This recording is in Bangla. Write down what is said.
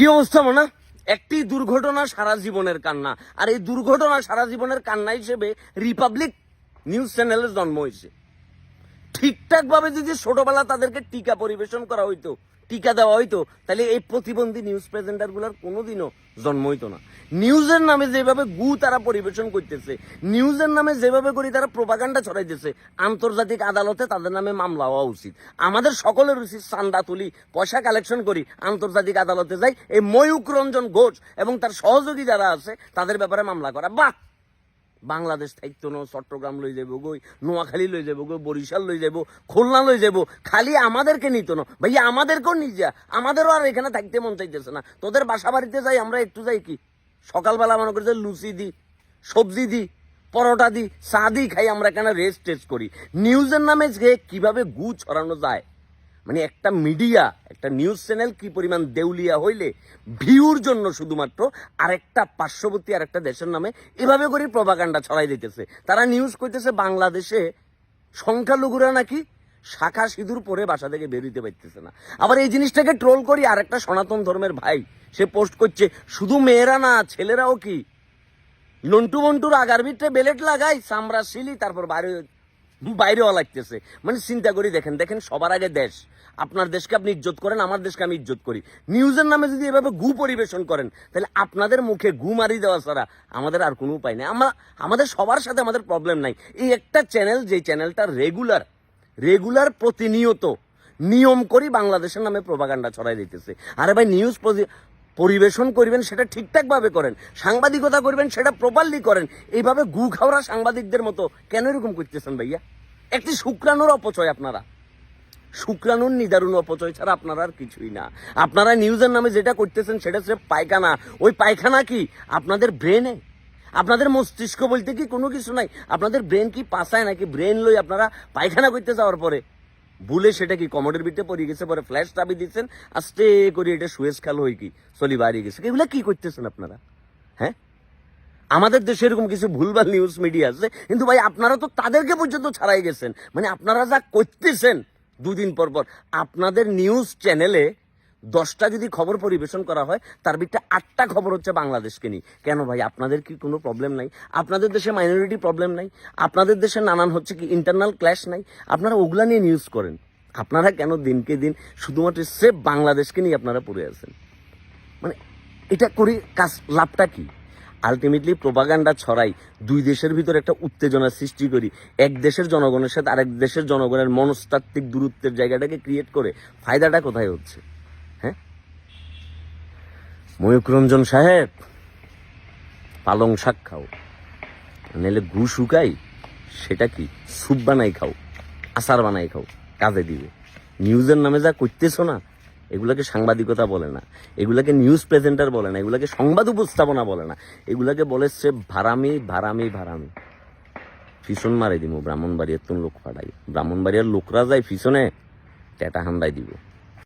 কি অবস্থা মনে? একটি দুর্ঘটনা সারা জীবনের কান্না। আর এই দুর্ঘটনা সারা জীবনের কান্না হিসেবে রিপাবলিক নিউজ চ্যানেলের জন্ম হয়েছে। ঠিকঠাক ভাবে যদি ছোটবেলা তাদেরকে টিকা পরিবেশন করা হইতো টিকা দেওয়া হইতো, তাহলে এই প্রতিবন্ধী নিউজ প্রেজেন্টারগুলার কোনোদিনও জন্ম হইতো না। নিউজের নামে যেভাবে গু তারা পরিবেশন করতেছে নিউজের নামে যেভাবে করে তারা প্রপাগান্ডা ছড়াইতেছে, আন্তর্জাতিক আদালতে তাদের নামে মামলা হওয়া উচিত। আমাদের সকলের উচিত চান্দা তুলি, পয়সা কালেকশন করি, আন্তর্জাতিক আদালতে যাই, এই ময়ূক রঞ্জন ঘোষ এবং তার সহযোগী যারা আছে, তাদের ব্যাপারে মামলা করা। বাহ! বাংলাদেশ থাকতো না চট্টগ্রাম লই যাব গই নোয়াখালী লই যাব গই বরিশাল লই যাব খুলনা লই যাব খালি আমাদেরকে নিত না। ভাইয়া, আমাদেরকেও নিয়ে যা, আমাদেরও আর এখানে থাকতে মন চাইতেছে না। তোদের বাসা বাড়িতে যাই, আমরা একটু যাই কি? সকালবেলা মনে করছে লুচি দি, সবজি দি, পরোটা দি, চা দি খাই, আমরা এখানে রেস্ট টেস্ট করি। নিউজের নামে যে কীভাবে গু ছড়ানো যায় মানে একটা মিডিয়া, একটা নিউজ চ্যানেল কি পরিমাণ দেউলিয়া হইলে ভিউর জন্য শুধুমাত্র আরেকটা পার্শ্ববর্তী আরেকটা দেশের নামে এভাবে করে প্রভাকাণ্ডা ছড়াই দিতেছে। তারা নিউজ কইতেছে বাংলাদেশে সংখ্যালঘুরা নাকি শাখা সিঁদুর পরে বাসা থেকে বেরোতে পারতেছে না। আবার এই জিনিসটাকে ট্রোল করি আরেকটা সনাতন ধর্মের ভাই, সে পোস্ট করছে, শুধু মেয়েরা না, ছেলেরাও কি? লন্টু মন্টুর আগার ভিতরে বেলেট লাগাই, চামড়া সিলি তারপর বাইরে বাইরেও লাগতেছে। মানে চিন্তা করি, দেখেন দেখেন, সবার আগে দেশ। আপনার দেশকে আপনি ইজ্জত করেন, আমার দেশকে আমি ইজ্জত করি। নিউজের নামে যদি এভাবে গু পরিবেশন করেন, তাহলে আপনাদের মুখে গু মারি দেওয়া ছাড়া আমাদের আর কোনো উপায় নেই। আমরা আমাদের সবার সাথে আমাদের প্রবলেম নাই। এই একটা চ্যানেল যে চ্যানেলটা রেগুলার রেগুলার প্রতিনিয়ত নিয়ম করি বাংলাদেশের নামে প্রভাগান্ডা ছড়াই দিতেছে। আরে ভাই নিউজ পরিবেশন করবেন, সেটা ঠিকঠাক ভাবে করেন। সাংবাদিকতা করবেন, সেটা প্রপারলি করেন। এইভাবে গু খাওয়া সাংবাদিকদের মতো কেন এরকম করতেছেন ভাইয়া? একটি শুক্রাণুর অপচয় আপনারা। শুক্রাণুর নিদারুণ অপচয় ছাড়া আপনারা আর কিছুই না। আপনারা নিউজের নামে যেটা করতেছেন, সেটা হচ্ছে পায়খানা। ওই পায়খানা কি আপনাদের ব্রেনে? আপনাদের মস্তিষ্ক বলতে কি কোনো কিছু নাই? আপনাদের ব্রেন কি পাসায় নাকি? ব্রেন লই আপনারা পায়খানা করতে যাওয়ার পরে। ভুলে সেটা কি কমোডের ভিতরে পড়ে গেছে, পরে ফ্ল্যাশ চাবি দিচ্ছেন আস্তে করে এটা সুয়েজ খেল হয়ে কি? চলি বাড়িয়ে গেছে। এগুলা কি করতেছেন আপনারা? হ্যাঁ? আমাদের দেশে এরকম কিছু ভুলভাল নিউজ মিডিয়া আছে, কিন্তু ভাই আপনারা তো তাদেরকে পর্যন্ত ছাড়াই গেছেন। মানে আপনারা যা করতেছেন দুদিন পর পর, আপনাদের নিউজ চ্যানেলে দশটা যদি খবর পরিবেশন করা হয়, তার ভিতরে আটটা খবর হচ্ছে বাংলাদেশকে নিয়ে। কেন ভাই? আপনাদের কি কোনো প্রবলেম নাই? আপনাদের দেশে মাইনরিটি প্রবলেম নাই? আপনাদের দেশে নানান হচ্ছে কি ইন্টারনাল ক্ল্যাশ নাই? আপনারা ওগুলা নিয়ে নিউজ করেন। আপনারা কেন দিনকে দিন শুধুমাত্র সেফ বাংলাদেশকে নিয়ে আপনারা পড়ে আছেন? মানে এটা করি কাজ, লাভটা কি? আলটিমেটলি প্রোপাগান্ডা ছড়াই দুই দেশের ভিতরে একটা উত্তেজনা সৃষ্টি করি। এক দেশের জনগণের সাথে আরেক দেশের জনগণের মনস্তাত্ত্বিক দূরত্বের জায়গাটাকে ক্রিয়েট করে। ফায়দাটা কোথায় হচ্ছে? ময়ূকরঞ্জন সাহেব, পালং শাক খাও। নাহলে গু শুকাই, সেটা কি? স্যুপ বানাই খাও, আচার বানাই খাও, কাজে দিবে। নিউজের নামে যা করতেছো না, এগুলাকে সাংবাদিকতা বলে না, এগুলাকে নিউজ প্রেজেন্টার বলে না, এগুলাকে সংবাদ উপস্থাপনা বলে না, এগুলাকে বলে সে ভারামি ভারামি ভারামি। ফিসন মারে দিব, ব্রাহ্মণবাড়িয়ার তো লোক পাঠাই ব্রাহ্মণবাড়িয়ার লোকরা যায় ফিসনে, টেটা হান্দাই দিব।